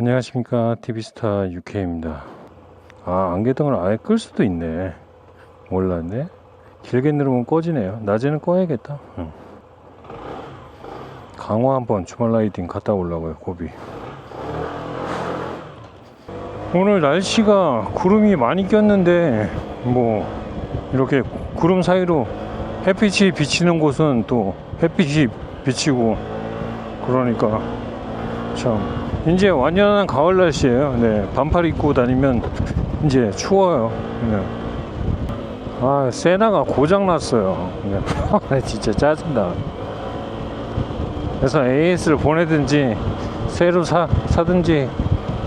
안녕하십니까. TV스타 UK입니다. 아 안개등을 아예 끌 수도 있네. 몰랐네. 길게 누르면 꺼지네요. 낮에는 꺼야겠다. 응. 강화 한번 주말 라이딩 갔다 오려고요 고비. 오늘 날씨가 구름이 많이 꼈는데 뭐 이렇게 구름 사이로 햇빛이 비치는 곳은 또 햇빛이 비치고 그러니까 참 이제 완연한 가을 날씨예요. 네, 반팔 입고 다니면 이제 추워요. 네. 아, 세나가 고장 났어요. 네. 진짜 짜증나. 그래서 AS를 보내든지 새로 사 사든지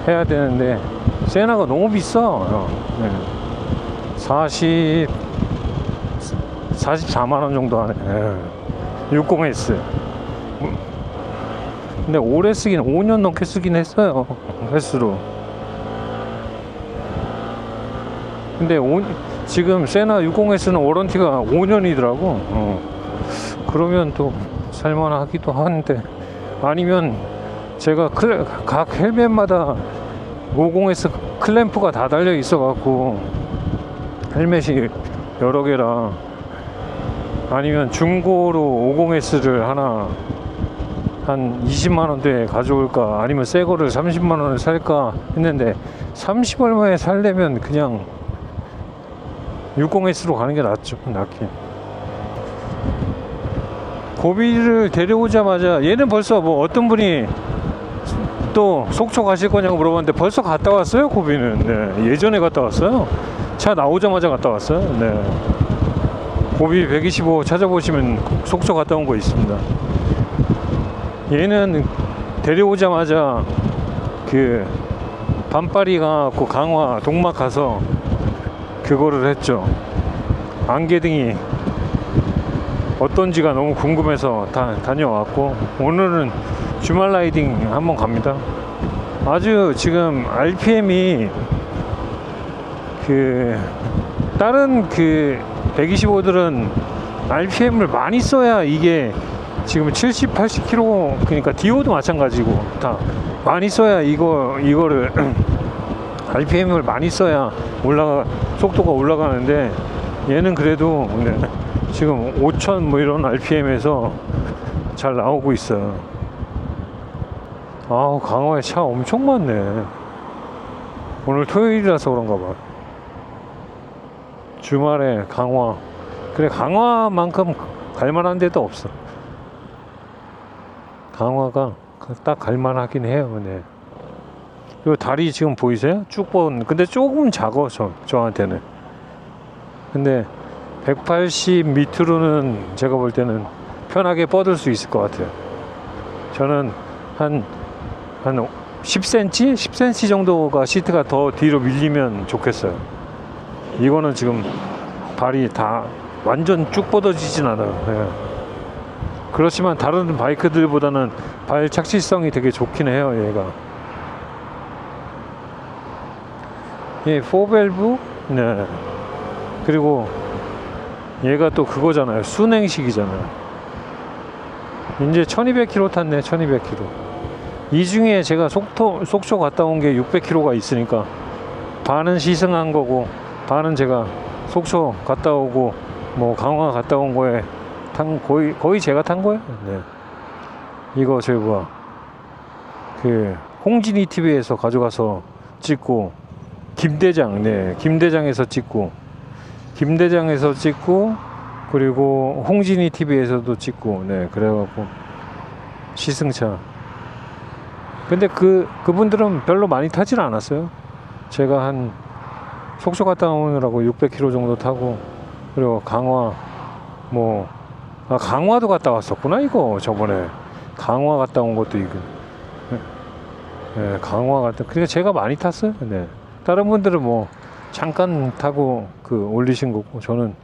해야 되는데 세나가 너무 비싸. 어, 네. 40 44만 원 정도 하네. 예. 60S. 근데 오래 쓰긴 5년 넘게 쓰긴 했어요. 횟수로. 근데 오, 지금 세나 60S는 워런티가 5년이더라고. 어. 그러면 또 살만하기도 한데 아니면 제가 클, 각 헬멧마다 50S 클램프가 다 달려 있어 갖고 헬멧이 여러 개라 아니면 중고로 50S를 하나 한 20만 원대에 가져올까 아니면 새 거를 30만 원에 살까 했는데 30 얼마에 살려면 그냥 60S로 가는 게 낫죠 낫긴 고비를 데려오자마자 얘는 벌써 뭐 어떤 분이 또 속초 가실 거냐고 물어봤는데 벌써 갔다 왔어요 고비는. 네, 예전에 갔다 왔어요. 차 나오자마자 갔다 왔어요. 네. 고비 125 찾아보시면 속초 갔다 온 거 있습니다 얘는 데려오자마자 그 반파리 가고 강화 동막 가서 그거를 했죠. 안개등이 어떤지가 너무 궁금해서 다 다녀왔고 오늘은 주말 라이딩 한번 갑니다. 아주 지금 RPM이 그 다른 그 125들은 RPM을 많이 써야 이게 지금 70, 80km 그러니까 디오도 마찬가지고 다 많이 써야 이거 이거를 RPM을 많이 써야 올라가 속도가 올라가는데 얘는 그래도 네, 지금 5,000뭐 이런 RPM에서 잘 나오고 있어요. 아우 강화에 차 엄청 많네. 오늘 토요일이라서 그런가 봐. 주말에 강화. 그래 강화만큼 갈만한 데도 없어. 강화가 딱 갈만하긴 해요. 네. 요 다리 지금 보이세요? 쭉 번. 근데 조금 작어 저 저한테는. 근데 180 밑으로는 제가 볼 때는 편하게 뻗을 수 있을 것 같아요. 저는 한, 한 10cm? 10cm 정도가 시트가 더 뒤로 밀리면 좋겠어요. 이거는 지금 발이 다 완전 쭉 뻗어지진 않아요. 예. 그렇지만 다른 바이크들보다는 발 착지성이 되게 좋긴 해요, 얘가. 예, 4밸브? 네. 그리고 얘가 또 그거잖아요. 순행식이잖아요. 이제 1200km 탔네, 1200km. 이 중에 제가 속토, 속초 갔다 온 게 600km가 있으니까 반은 시승한 거고 반은 제가 속초 갔다 오고 뭐 강화 갔다 온 거에 탄 거의 거의 제가 탄 거예요. 네. 이거 저기 뭐야 그 홍진이 TV에서 가져가서 찍고 김대장 네 김대장에서 찍고 김대장에서 찍고 그리고 홍진이 TV에서도 찍고 네 그래갖고 시승차 근데 그 그분들은 별로 많이 타질 않았어요 제가 한 속초 갔다 오느라고 600km 정도 타고 그리고 강화 뭐 아, 강화도 갔다 왔었구나 이거 저번에. 강화 갔다 온 것도 이거. 네, 강화 갔다. 그러니까 제가 많이 탔어요 네. 다른 분들은 뭐 잠깐 타고 그 올리신 거고 저는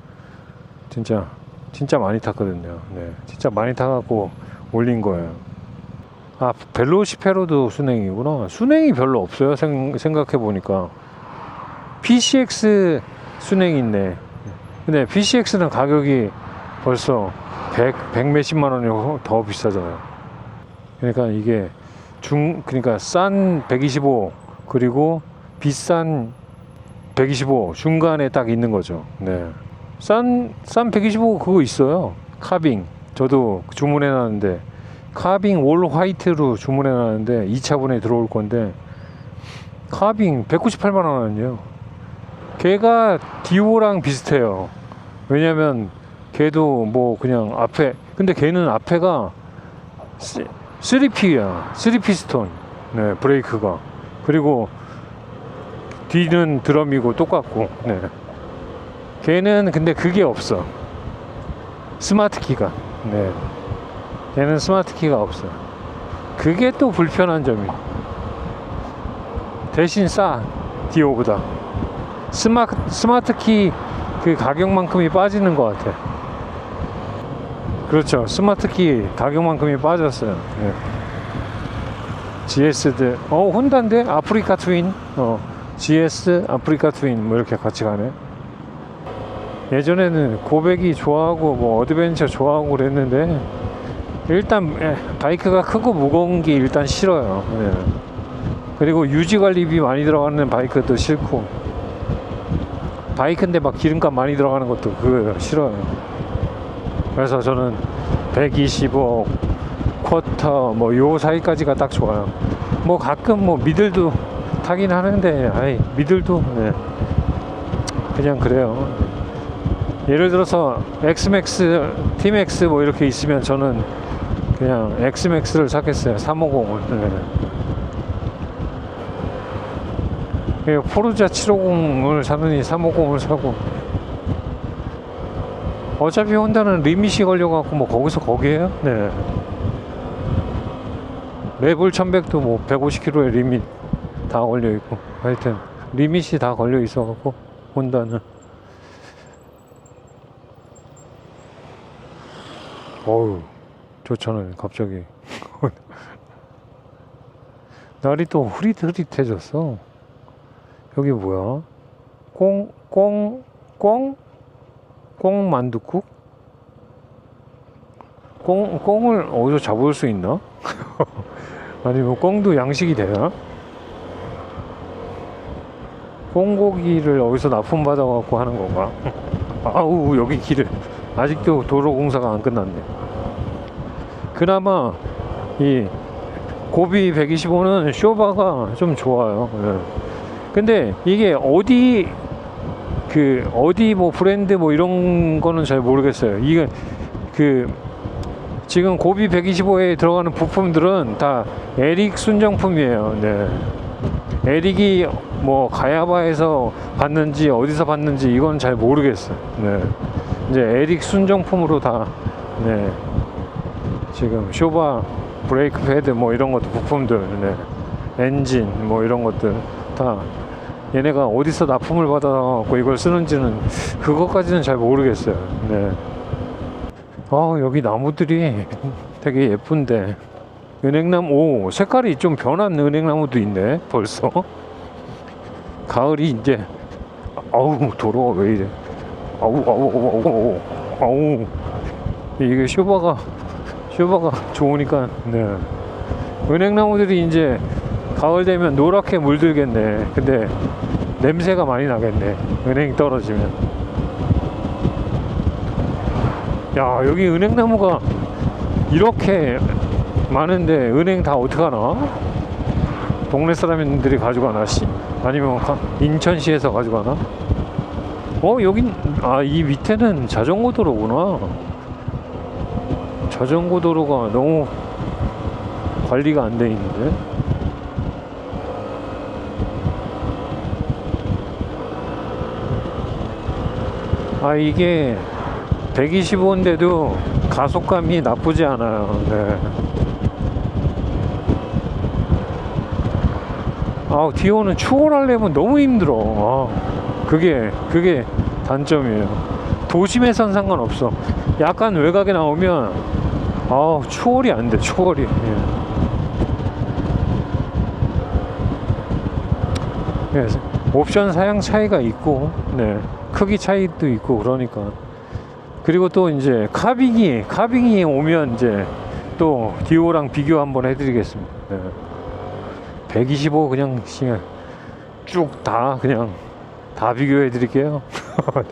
진짜 진짜 많이 탔거든요. 네 진짜 많이 타갖고 올린 거예요. 아 벨로시페로도 순행이구나. 순행이 별로 없어요 생, 생각해 보니까. PCX 순행 있네. 근데 PCX는 가격이 벌써 100, 100 몇십만 원이 더 비싸잖아요. 그러니까 이게 중 그러니까 싼 125 그리고 비싼 125 중간에 딱 있는 거죠. 네. 싼, 싼 125 그거 있어요. 카빙. 저도 주문해 놨는데 카빙 올 화이트로 주문해 놨는데 2차분에 들어올 건데 카빙 198만 원이에요. 걔가 디오랑 비슷해요. 왜냐면 걔도 뭐 그냥 앞에 근데 걔는 앞에가 3P야. 3피스톤. 네, 브레이크가. 그리고 뒤는 드럼이고 똑같고. 네. 걔는 근데 그게 없어. 스마트 키가. 네. 걔는 스마트 키가 없어. 그게 또 불편한 점이. 대신 싸. 디오보다. 스마트 스마트 키 그 가격만큼이 빠지는 것 같아. 그렇죠. 스마트 키 가격만큼이 빠졌어요. 네. GS들 어 혼다인데 아프리카 트윈 어 GS 아프리카 트윈 뭐 이렇게 같이 가네. 예전에는 고백이 좋아하고 뭐 어드벤처 좋아하고 그랬는데 일단 에, 바이크가 크고 무거운 게 일단 싫어요. 예. 그리고 유지 관리비 많이 들어가는 바이크도 싫고 바이크인데 막 기름값 많이 들어가는 것도 그거 싫어요. 그래서 저는 125 쿼터 뭐 요 사이까지가 딱 좋아요. 뭐 가끔 뭐 미들도 타긴 하는데 아이 미들도 네. 그냥 그래요. 예를 들어서 엑스맥스, 티맥스 뭐 이렇게 있으면 저는 그냥 엑스맥스를 사겠어요. 350을. 네. 예, 포르자 750을 사느니 350을 사고 어차피 혼다는 리밋이 걸려갖고 뭐 거기서 거기에요? 네. 레블 1100도 뭐 150km의 리밋 다 걸려 있고 하여튼 리밋이 다 걸려 있어갖고 혼다는. 어우 좋잖아요 갑자기. 날이 또 흐릿흐릿해졌어. 여기 뭐야? 꽁꽁꽁 꽁 만두국? 꽁 꽁을 어디서 잡을 수 있나? 아니면 꽁도 양식이 되나? 꽁고기를 어디서 납품 받아 갖고 하는 건가? 아우 여기 길을 아직도 도로 공사가 안 끝났네. 그나마 이 고비 125는 쇼바가 좀 좋아요. 예. 근데 이게 어디 그 어디 뭐 브랜드 뭐 이런 거는 잘 모르겠어요 이게 그 지금 고비 125에 들어가는 부품들은 다 에릭 순정품이에요 네. 에릭이 뭐 가야바에서 봤는지 어디서 봤는지 이건 잘 모르겠어요 네. 이제 에릭 순정품으로 다 네. 지금 쇼바 브레이크 패드 뭐 이런 것도 부품들 네. 엔진 뭐 이런 것들 다 얘네가 어디서 납품을 받아갖고 이걸 쓰는지는 그것까지는 잘 모르겠어요. 네. 아 여기 나무들이 되게 예쁜데. 은행나무 오 색깔이 좀 변한 은행나무도 있네 벌써. 가을이 이제 아우 도로가 왜 이래. 아우 아우 아우 아우. 아우. 이게 쇼바가 쇼바가 좋으니까 네. 은행나무들이 이제 가을 되면 노랗게 물들겠네. 근데 냄새가 많이 나겠네. 은행 떨어지면. 야 여기 은행나무가 이렇게 많은데 은행 다 어떡하나? 동네 사람들이 가져가나 씨? 아니면 가- 인천시에서 가져가나? 어 여긴 아 이 밑에는 자전거 도로구나. 자전거 도로가 너무 관리가 안 돼 있는데 아 이게 125인데도 가속감이 나쁘지 않아요. 네. 아 디오는 추월하려면 너무 힘들어. 아, 그게 그게 단점이에요. 도심에선 상관없어. 약간 외곽에 나오면 아 추월이 안 돼. 추월이. 예. 예, 옵션 사양 차이가 있고, 네. 크기 차이도 있고 그러니까 그리고 또 이제 카빙이 카빙이 오면 이제 또 디오랑 비교 한번 해드리겠습니다. 네. 125 그냥 쭉 다 그냥 다 비교해 드릴게요.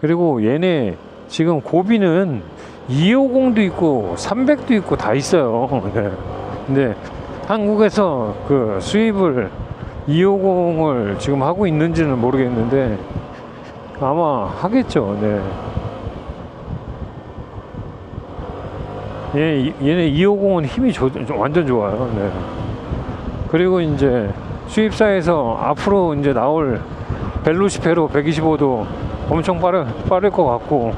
그리고 얘네 지금 고비는 250도 있고 300도 있고 다 있어요. 네. 근데 한국에서 그 수입을 250을 지금 하고 있는지는 모르겠는데 아마 하겠죠. 네. 얘, 얘네 250은 힘이 조, 완전 좋아요. 네. 그리고 이제 수입사에서 앞으로 이제 나올 벨로시페로 125도 엄청 빠르, 빠를 것 같고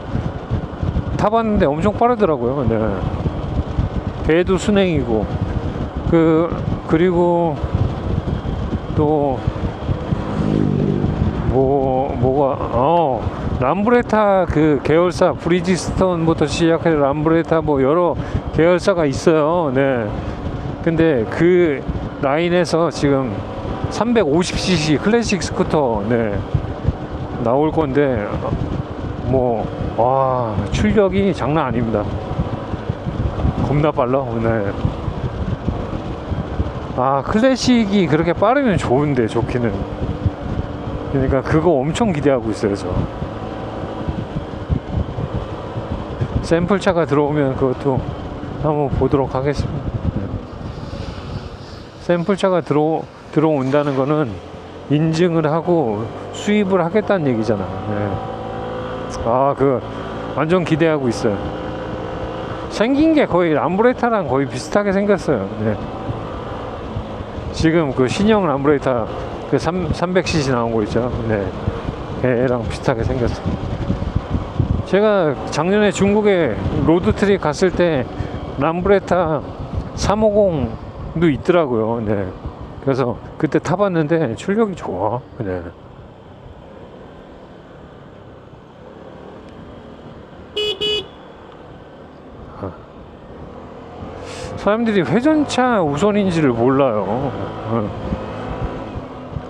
타봤는데 엄청 빠르더라고요. 네. 배도 순행이고 그 그리고 또 뭐 뭐가 어 람브레타 그 계열사 브리지스톤부터 시작해서 람브레타 뭐 여러 계열사가 있어요. 네. 근데 그 라인에서 지금 350cc 클래식 스쿠터 네 나올 건데 뭐 와 출력이 장난 아닙니다. 겁나 빨라. 네. 아 클래식이 그렇게 빠르면 좋은데 좋기는. 그러니까 그거 엄청 기대하고 있어요 저. 샘플 차가 들어오면 그것도 한번 보도록 하겠습니다. 네. 샘플 차가 들어 들어온다는 거는 인증을 하고 수입을 하겠다는 얘기잖아. 네. 아, 그 완전 기대하고 있어요. 생긴 게 거의 람브레타랑 거의 비슷하게 생겼어요. 네. 지금 그 신형 람브레타 그 3, 300cc 나온 거 있죠. 네. 걔랑 비슷하게 생겼어요. 제가 작년에 중국에 로드트립 갔을 때 람브레타 350도 있더라고요. 네. 그래서 그때 타봤는데 출력이 좋아. 네. 사람들이 회전차 우선인지를 몰라요. 어.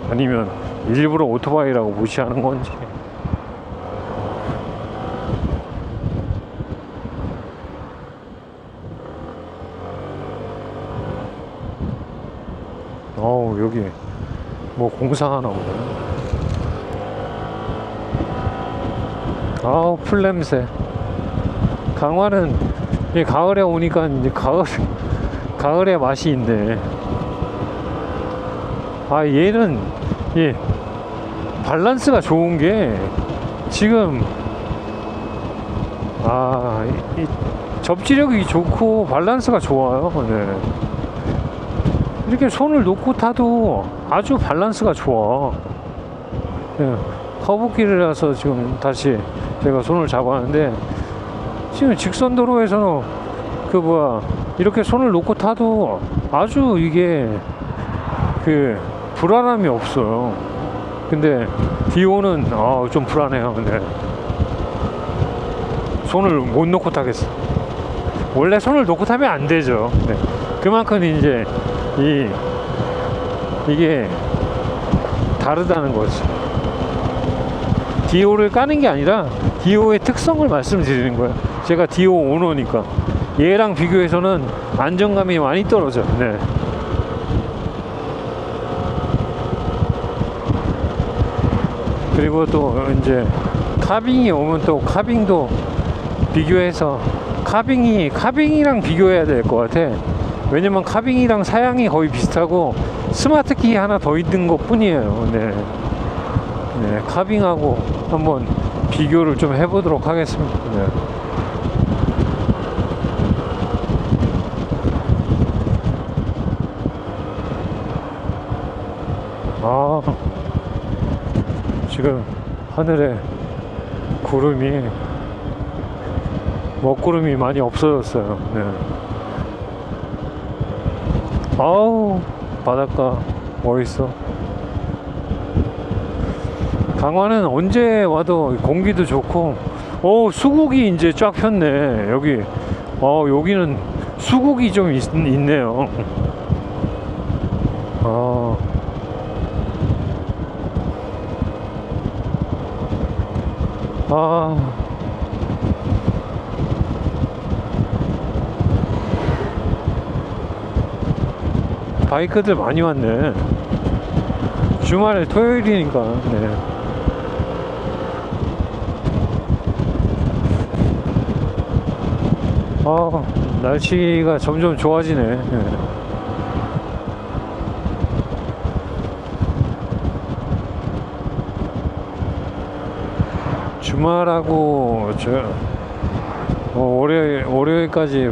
아니면 일부러 오토바이라고 무시하는 건지. 어우 여기 뭐 공사하나 보네 아우 풀냄새 강화는 이 가을에 오니까 이제 가을 가을의 맛이 있네 아 얘는 예 밸런스가 좋은 게 지금 아 이, 이 접지력이 좋고 밸런스가 좋아요 네. 이렇게 손을 놓고 타도 아주 밸런스가 좋아. 예, 커브길이라서 지금 다시 제가 손을 잡았는데 지금 직선 도로에서는 그 뭐야 이렇게 손을 놓고 타도 아주 이게 그 불안함이 없어요. 근데 디오는 아, 좀 불안해요. 근데 손을 못 놓고 타겠어. 원래 손을 놓고 타면 안 되죠. 네. 그만큼 이제 이 이게 다르다는 거지. 디오를 까는 게 아니라 디오의 특성을 말씀드리는 거예요. 제가 디오 오너니까 얘랑 비교해서는 안정감이 많이 떨어져. 네. 그리고 또 이제 카빙이 오면 또 카빙도 비교해서 카빙이 카빙이랑 비교해야 될 것 같아. 왜냐면 카빙이랑 사양이 거의 비슷하고 스마트 키 하나 더 있는 것 뿐이에요. 네. 네, 카빙하고 한번 비교를 좀 해보도록 하겠습니다. 네. 아, 지금 하늘에 구름이 먹구름이 많이 없어졌어요. 네. 아우 바닷가 멋있어. 강화는 언제 와도 공기도 좋고. 어 수국이 이제 쫙 폈네 여기. 어 여기는 수국이 좀 있, 있네요. 아 아. 바이크들 많이 왔네. 주말 토요일이니까. 네. 아, 날씨가 점점 좋아지네. 네. 주말하고 저 어, 월요일 월요일까지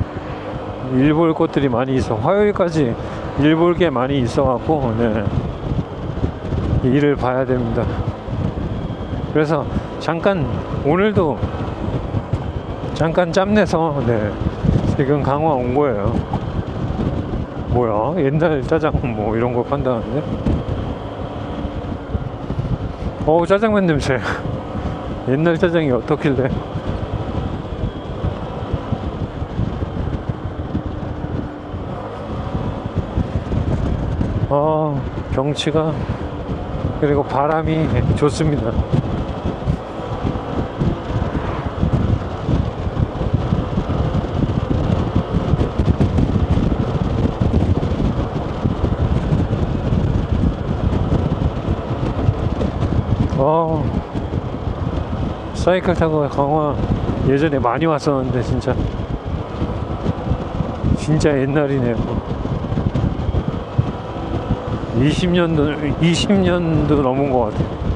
일볼 것들이 많이 있어. 화요일까지 일볼 게 많이 있어 갖고 네. 일을 봐야 됩니다. 그래서 잠깐 오늘도 잠깐 짬내서 네. 지금 강화 온 거예요. 뭐야? 옛날 짜장 뭐 이런 거 판다는데? 어우 짜장면 냄새. 옛날 짜장이 어떻길래? 아 경치가 그리고 바람이 좋습니다. 아 사이클 타고 강화 예전에 많이 왔었는데 진짜 진짜 옛날이네요. 20년도 20년도 넘은 것 같아요.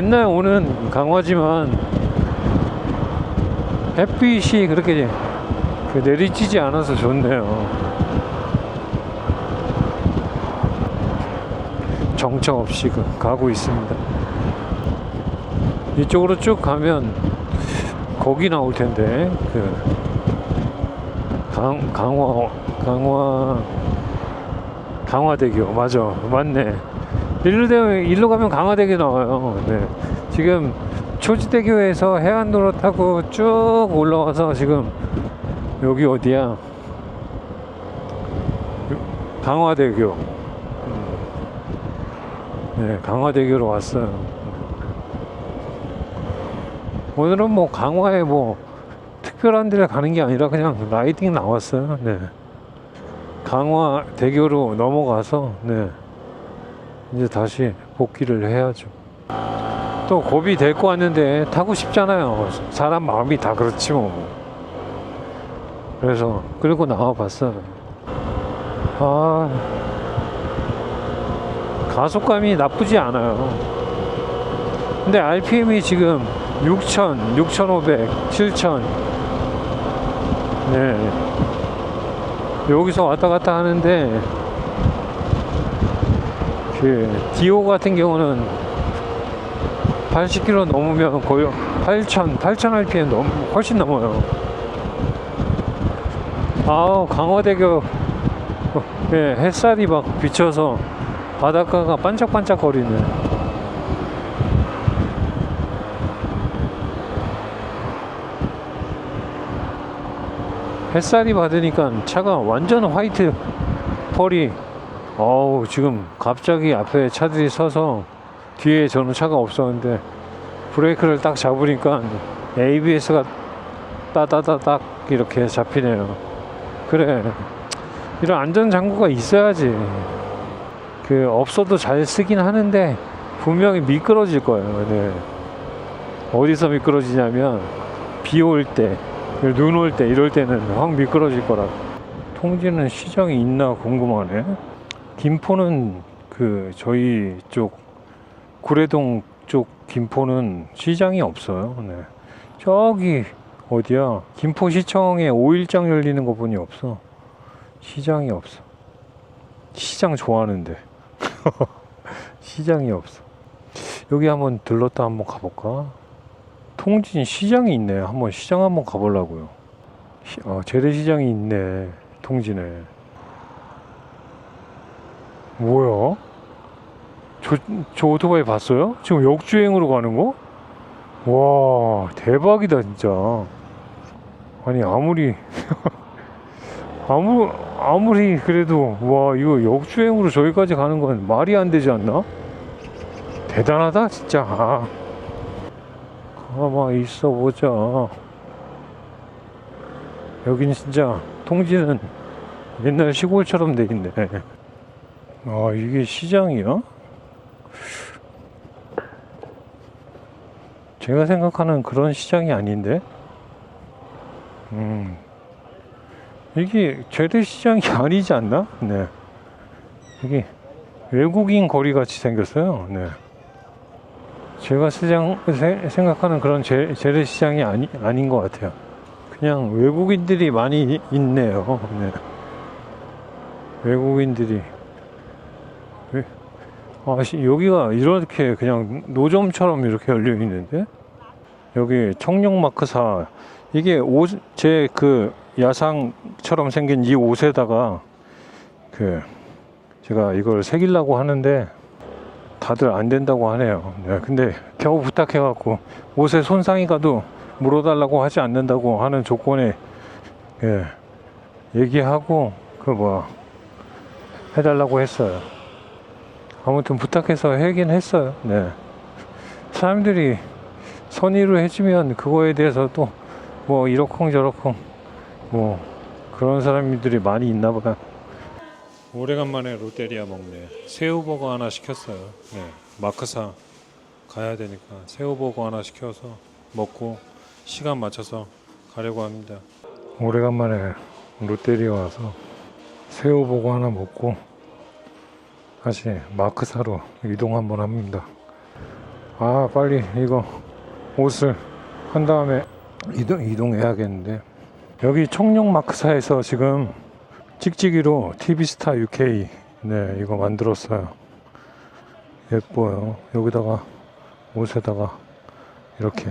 맨날 오는 강화지만 햇빛이 그렇게 그 내리쬐지 않아서 좋네요. 정처 없이 그 가고 있습니다. 이쪽으로 쭉 가면 거기 나올 텐데 그 강, 강화 강화 강화대교 맞아 맞네. 일로 되면 일로 가면 강화대교 나와요. 네. 지금 초지대교에서 해안도로 타고 쭉 올라와서 지금 여기 어디야? 강화대교. 네, 강화대교로 왔어요. 오늘은 뭐 강화에 뭐 특별한 데를 가는 게 아니라 그냥 라이딩 나왔어요. 네. 강화대교로 넘어가서 네. 이제 다시 복귀를 해야죠. 또 고비 데리고 왔는데 타고 싶잖아요. 사람 마음이 다 그렇지 뭐. 그래서 끌고 나와 봤어요. 아, 가속감이 나쁘지 않아요. 근데 RPM이 지금 6,000, 6,500, 7,000. 네. 여기서 왔다 갔다 하는데 그 디오 같은 경우는 80km 넘으면 거의 8,000, 8,000 RPM 넘 훨씬 넘어요. 아우 강화대교 어, 예, 햇살이 막 비쳐서 바닷가가 반짝반짝 거리네. 햇살이 받으니까 차가 완전 화이트 펄이 어우 지금 갑자기 앞에 차들이 서서 뒤에 저는 차가 없었는데 브레이크를 딱 잡으니까 ABS가 따다다닥 이렇게 잡히네요. 그래 이런 안전장구가 있어야지. 그 없어도 잘 쓰긴 하는데 분명히 미끄러질 거예요. 네. 어디서 미끄러지냐면 비 올 때, 눈 올 때 이럴 때는 확 미끄러질 거라. 통지는 시장이 있나 궁금하네. 김포는 그 저희 쪽 구례동 쪽 김포는 시장이 없어요. 네. 저기 어디야? 김포시청에 5일장 열리는 거 보니 없어. 시장이 없어. 시장 좋아하는데. 시장이 없어. 여기 한번 들렀다 한번 가볼까? 통진 시장이 있네. 한번 시장 한번 가보려고요. 시- 어, 재래시장이 있네. 통진에. 뭐야? 저, 저 오토바이 봤어요? 지금 역주행으로 가는 거? 와, 대박이다, 진짜. 아니, 아무리, 아무 아무리 그래도 와 이거 역주행으로 저기까지 가는 건 말이 안 되지 않나? 대단하다 진짜. 아. 가만 있어 보자. 여긴 진짜 통지는 옛날 시골처럼 돼 있네. 아 이게 시장이야? 제가 생각하는 그런 시장이 아닌데. 음. 이게 재래시장이 아니지 않나? 네. 이게 외국인 거리 같이 생겼어요. 네. 제가 시장, 세- 생각하는 그런 재, 재래 시장이 아니, 아닌 것 같아요. 그냥 외국인들이 많이 이- 있네요. 네. 외국인들이. 왜- 아, 시- 여기가 이렇게 그냥 노점처럼 이렇게 열려 있는데? 여기 청룡마크사. 이게 옷, 제그 야상처럼 생긴 이 옷에다가 그 제가 이걸 새기려고 하는데 다들 안 된다고 하네요. 네, 근데 겨우 부탁해 갖고 옷에 손상이 가도 물어달라고 하지 않는다고 하는 조건에 예, 얘기하고 그 뭐 해달라고 했어요. 아무튼 부탁해서 하긴 했어요. 네. 사람들이 선의로 해주면 그거에 대해서 또 뭐 이러쿵 저러쿵 뭐 그런 사람들이 많이 있나 봐요. 오래간만에 롯데리아 먹네. 새우버거 하나 시켰어요. 네, 마크사 가야 되니까 새우버거 하나 시켜서 먹고 시간 맞춰서 가려고 합니다. 오래간만에 롯데리아 와서 새우버거 하나 먹고 다시 마크사로 이동 한번 합니다. 아 빨리 이거 옷을 한 다음에 이동 이동해야겠는데. 여기 청룡 마크사에서 지금 찍찍이로 TV스타 UK 네 이거 만들었어요. 예뻐요. 여기다가 옷에다가 이렇게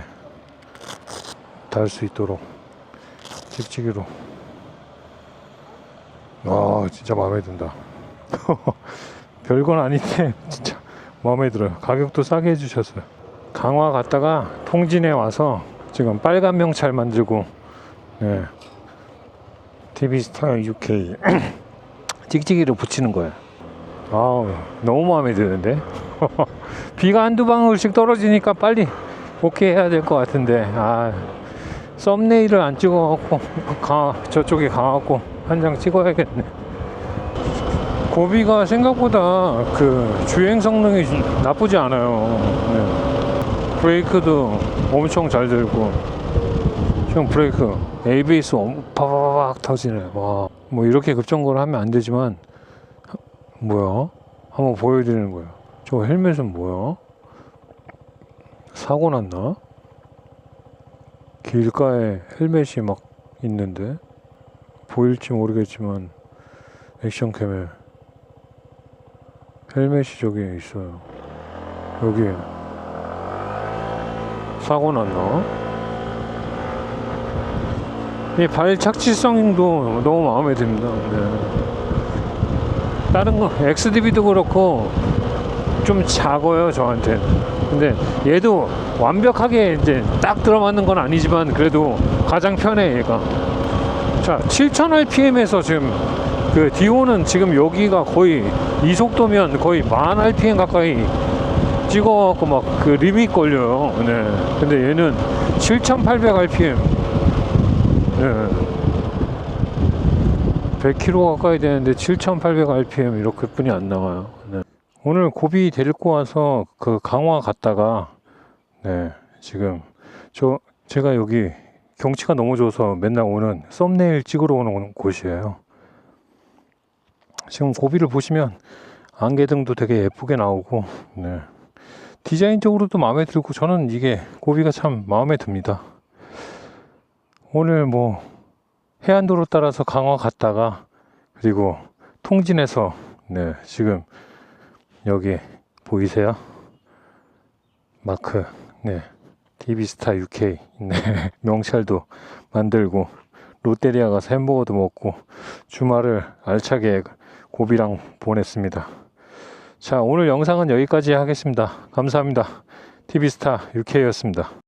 달 수 있도록 찍찍이로. 와 진짜 마음에 든다 별건 아닌데 진짜 마음에 들어요 가격도 싸게 해주셨어요 강화 갔다가 통진에 와서 지금 빨간 명찰 만들고 네. TV스타 UK 찍찍이를 붙이는 거예요. 아우 너무 마음에 드는데 비가 한두 방울씩 떨어지니까 빨리 오케이 해야 될 것 같은데 아 썸네일을 안 찍어갖고 가, 저쪽에 가갖고 한 장 찍어야겠네. 고비가 생각보다 그 주행 성능이 나쁘지 않아요. 네. 브레이크도 엄청 잘 들고 지금 브레이크 ABS 엄- 파바박 터지네. 와, 뭐 이렇게 급정거를 하면 안 되지만 뭐야? 한번 보여드리는 거야. 저 헬멧은 뭐야? 사고 났나? 길가에 헬멧이 막 있는데 보일지 모르겠지만 액션캠에 헬멧이 저기 있어요. 여기 사고 났나? 이 발 착지성도 너무 마음에 듭니다. 네. 다른 거 XDB도 그렇고 좀 작아요 저한테. 근데 얘도 완벽하게 이제 딱 들어맞는 건 아니지만 그래도 가장 편해 얘가. 자 7000rpm에서 지금 그 디오는 지금 여기가 거의 이 속도면 거의 만 rpm 가까이 찍어갖고 막 그 리밋 걸려요. 네. 근데 얘는 7800rpm. 네. 100km 가까이 되는데 7,800rpm 이렇게 뿐이 안 나와요. 네. 오늘 고비 데리고 와서 그 강화 갔다가 네 지금 저 제가 여기 경치가 너무 좋아서 맨날 오는 썸네일 찍으러 오는 곳이에요. 지금 고비를 보시면 안개등도 되게 예쁘게 나오고 네. 디자인적으로도 마음에 들고 저는 이게 고비가 참 마음에 듭니다. 오늘 뭐 해안도로 따라서 강화 갔다가 그리고 통진에서 네 지금 여기 보이세요? 마크 네 TV스타 UK 네 명찰도 만들고 롯데리아 가서 햄버거도 먹고 주말을 알차게 고비랑 보냈습니다. 자 오늘 영상은 여기까지 하겠습니다. 감사합니다. TV스타 UK였습니다.